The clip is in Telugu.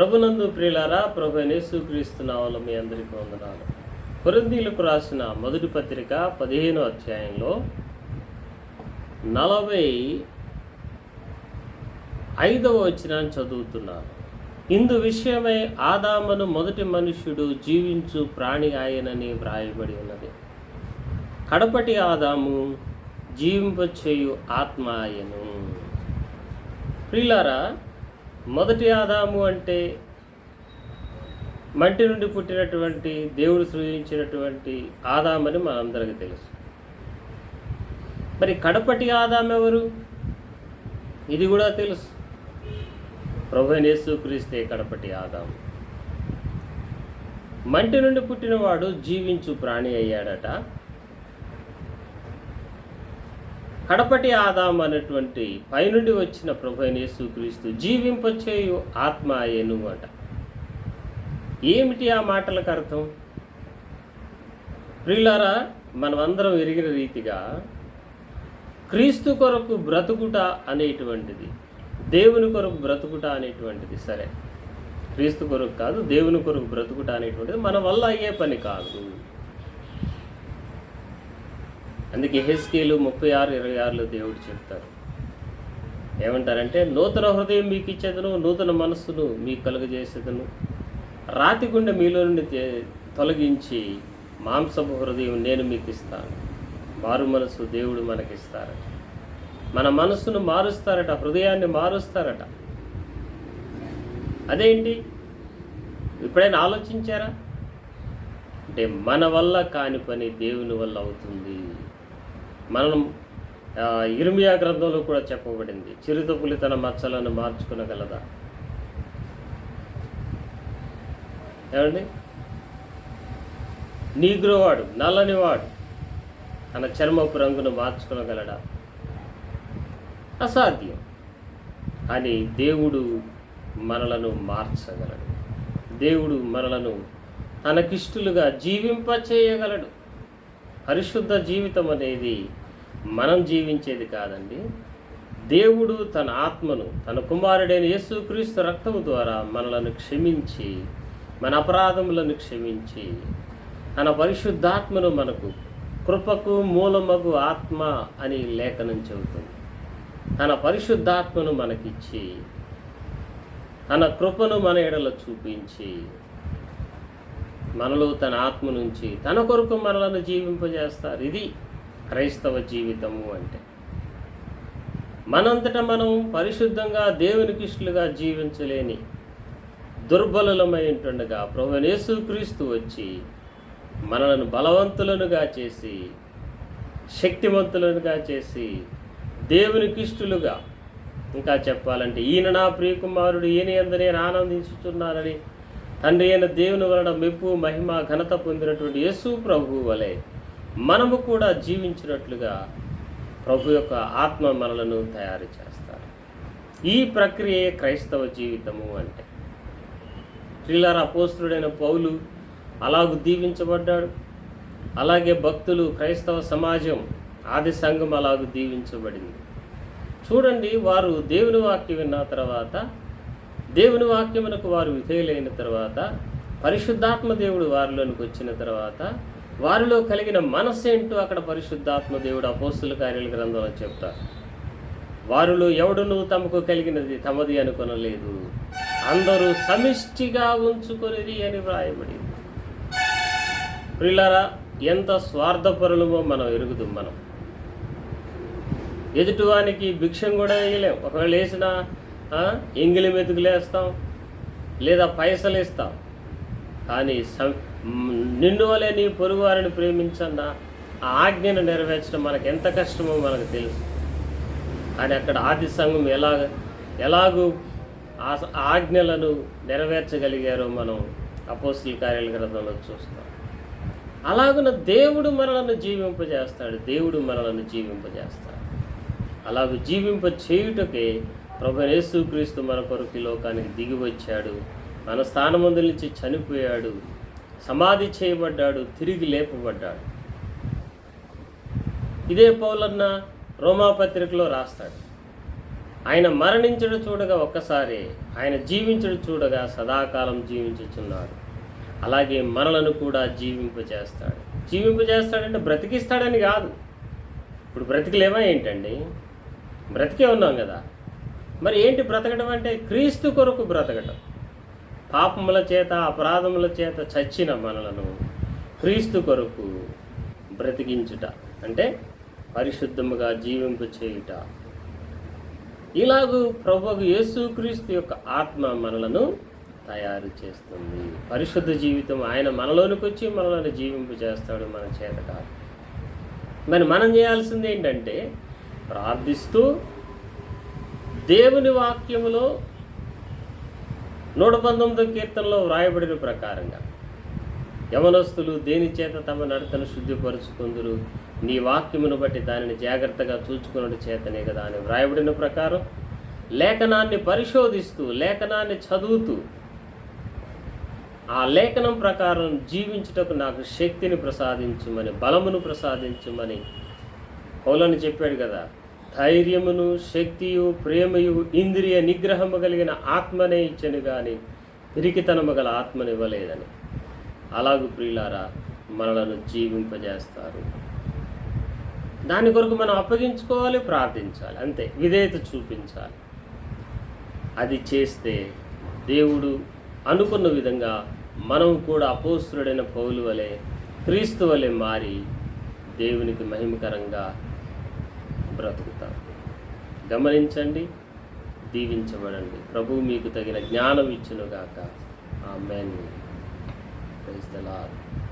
ప్రభునందు ప్రియులారా ప్రభు యేసుక్రీస్తు నామములో మీ అందరికీ వందనాలు. కొరందీలకు రాసిన మొదటి పత్రిక పదిహేను అధ్యాయంలో నలభై ఐదవ వచనాన్ని చదువుతున్నాను. ఇందు విషయమై ఆదామను మొదటి మనుష్యుడు జీవించు ప్రాణి ఆయనని వ్రాయబడి ఉన్నది. కడపటి ఆదాము జీవింపచేయు ఆత్మ ఆయను ప్రియులారా మొదటి ఆదాము అంటే మంటి నుండి పుట్టినటువంటి దేవుడు సృజించినటువంటి ఆదామని మనందరికీ తెలుసు. మరి కడపటి ఆదాం ఎవరు? ఇది కూడా తెలుసు. ప్రభు క్రీస్తే కడపటి ఆదాం. మంటి నుండి పుట్టినవాడు జీవించు ప్రాణి అయ్యాడట. కడపటి ఆదాం అనేటువంటి పైనుండి వచ్చిన ప్రభు అయిన యేసుక్రీస్తు జీవింపచేయు ఆత్మ అయ్యను అట. ఏమిటి ఆ మాటలకు అర్థం? ప్రియులారా మనమందరం ఎరిగిన రీతిగా క్రీస్తు కొరకు బ్రతుకుట అనేటువంటిది దేవుని కొరకు బ్రతుకుట అనేటువంటిది సరే. క్రీస్తు కొరకు కాదు దేవుని కొరకు బ్రతుకుట అనేటువంటిది మన వల్ల అయ్యే పని కాదు. అందుకే హెస్కేలు ముప్పై ఆరు ఇరవై ఆరులో దేవుడు చెప్తారు. ఏమంటారంటే నూతన హృదయం మీకు ఇచ్చేదను నూతన మనస్సును మీకు కలుగజేసేదను రాతి గుండె మీలో నుండి తొలగించి మాంసపు హృదయం నేను మీకు ఇస్తాను మారు మనసు దేవుడు మనకిస్తారట. మన మనస్సును మారుస్తారట హృదయాన్ని మారుస్తారట. అదేంటి? ఎప్పుడైనా ఆలోచించారా? అంటే మన వల్ల కాని పని దేవుని వల్ల అవుతుంది. మనం ఇరుమియా గ్రంథంలో కూడా చెప్పబడింది. చిరుతపులి తన మచ్చలను మార్చుకునగలదా? ఏమండి నీగ్రోవాడు నల్లనివాడు తన చర్మపు రంగును మార్చుకునగలడా? అసాధ్యం. కానీ దేవుడు మనలను మార్చగలడు. దేవుడు మనలను తనకిష్టులుగా జీవింపచేయగలడు. పరిశుద్ధ జీవితం అనేది మనం జీవించేది కాదండి. దేవుడు తన ఆత్మను తన కుమారుడైన యేసుక్రీస్తు రక్తము ద్వారా మనలను క్షమించి మన అపరాధములను క్షమించి తన పరిశుద్ధాత్మను మనకు కృపకు మూలమగు ఆత్మ అని లేఖనం చెబుతుంది. తన పరిశుద్ధాత్మను మనకిచ్చి తన కృపను మన ఎడల చూపించి మనలో తన ఆత్మ నుంచి తన కొరకు మనలను జీవింపజేస్తారు. ఇది క్రైస్తవ జీవితము అంటే. మనంతట మనం పరిశుద్ధంగా దేవుని ఇష్టలుగా జీవించలేని దుర్బలమై ఉంటుండగా ప్రభునేసు యేసుక్రీస్తు వచ్చి మనలను బలవంతులనుగా చేసి శక్తివంతులనుగా చేసి దేవుని ఇష్టలుగా ఇంకా చెప్పాలంటే ఈయన నా ప్రియకుమారుడు ఈయన ఎందు నేను ఆనందించుతున్నానని తండ్రి అయిన దేవుని వలన మెప్పు మహిమ ఘనత పొందినటువంటి యేసు ప్రభు వలె మనము కూడా జీవించినట్లుగా ప్రభు యొక్క ఆత్మ మనలను తయారు చేస్తారు. ఈ ప్రక్రియే క్రైస్తవ జీవితము అంటే. ప్రియులారా అపోస్తుడైన పౌలు అలాగూ దీవించబడ్డాడు. అలాగే భక్తులు క్రైస్తవ సమాజం ఆది సంఘం అలాగూ దీవించబడింది. చూడండి వారు దేవుని వాక్యం విన్న తర్వాత దేవుని వాక్యమునకు వారు విధేయులైన తర్వాత పరిశుద్ధాత్మ దేవుడు వారిలోనికి వచ్చిన తర్వాత వారిలో కలిగిన మనస్సు ఏంటో అక్కడ పరిశుద్ధాత్మ దేవుడు అపోస్తుల కార్యాల గ్రంథంలో చెప్తారు. వారిలో ఎవడును తమకు కలిగినది తమది అనుకొనలేదు. అందరూ సమిష్టిగా ఉంచుకునేది అని వ్రాయబడింది. ప్రిల్లరా ఎంత స్వార్థపరులమో మనం ఎరుగుదాం మనం. ఎదుటివానికి భిక్షం కూడా వేయలేం. ఒకవేళ వేసిన ఎంగిలి మెతుకులేస్తాం లేదా పైసలు ఇస్తాం కానీ సం నిన్ను వలె నీ పొరుగు వారిని ప్రేమించన్న ఆ ఆజ్ఞను నెరవేర్చడం మనకు ఎంత కష్టమో మనకు తెలుసు. కానీ అక్కడ ఆది సంఘం ఎలాగ ఎలాగూ ఆ ఆజ్ఞలను నెరవేర్చగలిగారో మనం అపోస్తుల కార్యాల గ్రంథంలో చూస్తాం. అలాగున దేవుడు మనలను జీవింపజేస్తాడు దేవుడు మనలను జీవింపజేస్తాడు. అలాగ జీవింప చేయుటకే ప్రభు యేసుక్రీస్తు మన కొరకు లోకానికి దిగి వచ్చాడు. తన స్థానమందు నుంచి చనిపోయాడు. సమాధి చేయబడ్డాడు తిరిగి లేపబడ్డాడు. ఇదే పౌలన్న రోమాపత్రికలో రాస్తాడు. ఆయన మరణించడు చూడగా ఒక్కసారి ఆయన జీవించడు చూడగా సదాకాలం జీవించుచున్నాడు. అలాగే మనలను కూడా జీవింపజేస్తాడు. జీవింపజేస్తాడంటే బ్రతికిస్తాడని కాదు. ఇప్పుడు బ్రతికలేమా ఏంటండి? బ్రతికే ఉన్నాం కదా. మరి ఏంటి బ్రతకడం అంటే క్రీస్తు కొరకు బ్రతకడం పాపముల చేత అపరాధముల చేత చచ్చిన మనలను క్రీస్తు కొరకు బ్రతికించుట అంటే పరిశుద్ధముగా జీవింపు చేయుట ఇలాగూ ప్రభువు యేసుక్రీస్తు యొక్క ఆత్మ మనలను తయారు చేస్తుంది. పరిశుద్ధ జీవితం ఆయన మనలోనికి వచ్చి మనలను జీవింపు చేస్తాడు మన చేత కాదు. మరి మనం చేయాల్సింది ఏంటంటే ప్రార్థిస్తూ దేవుని వాక్యములో నూట పంతొమ్మిదో కీర్తనలో వ్రాయబడిన ప్రకారంగా యవనస్తులు దేని చేత తమ నడతను శుద్ధిపరుచుకుందురు? నీ వాక్యమును బట్టి దానిని జాగ్రత్తగా చూచుకున్న చేతనే కదా అని వ్రాయబడిన ప్రకారం లేఖనాన్ని పరిశోధిస్తూ లేఖనాన్ని చదువుతూ ఆ లేఖనం ప్రకారం జీవించుటకు నాకు శక్తిని ప్రసాదించమని బలమును ప్రసాదించమని కౌలని చెప్పాడు కదా. ధైర్యమును శక్తియు ప్రేమయు ఇంద్రియ నిగ్రహము కలిగిన ఆత్మనే ఇచ్చను కానీ పిరికితనము గల ఆత్మనివ్వలేదని అలాగు ప్రియులారా మనలను జీవింపజేస్తారు. దాని కొరకు మనం అప్పగించుకోవాలి ప్రార్థించాలి అంతే. విధేయత చూపించాలి. అది చేస్తే దేవుడు అనుకున్న విధంగా మనం కూడా అపోస్తుడైన పౌలు వలె క్రీస్తు వలె మారి దేవునికి మహిమకరంగా బ్రతుకుతారు. గమనించండి దీవించబడండి. ప్రభు మీకు తగిన జ్ఞానం ఇచ్చునుగాక. ఆ మెన్ ప్రైజ్ ద లార్డ్.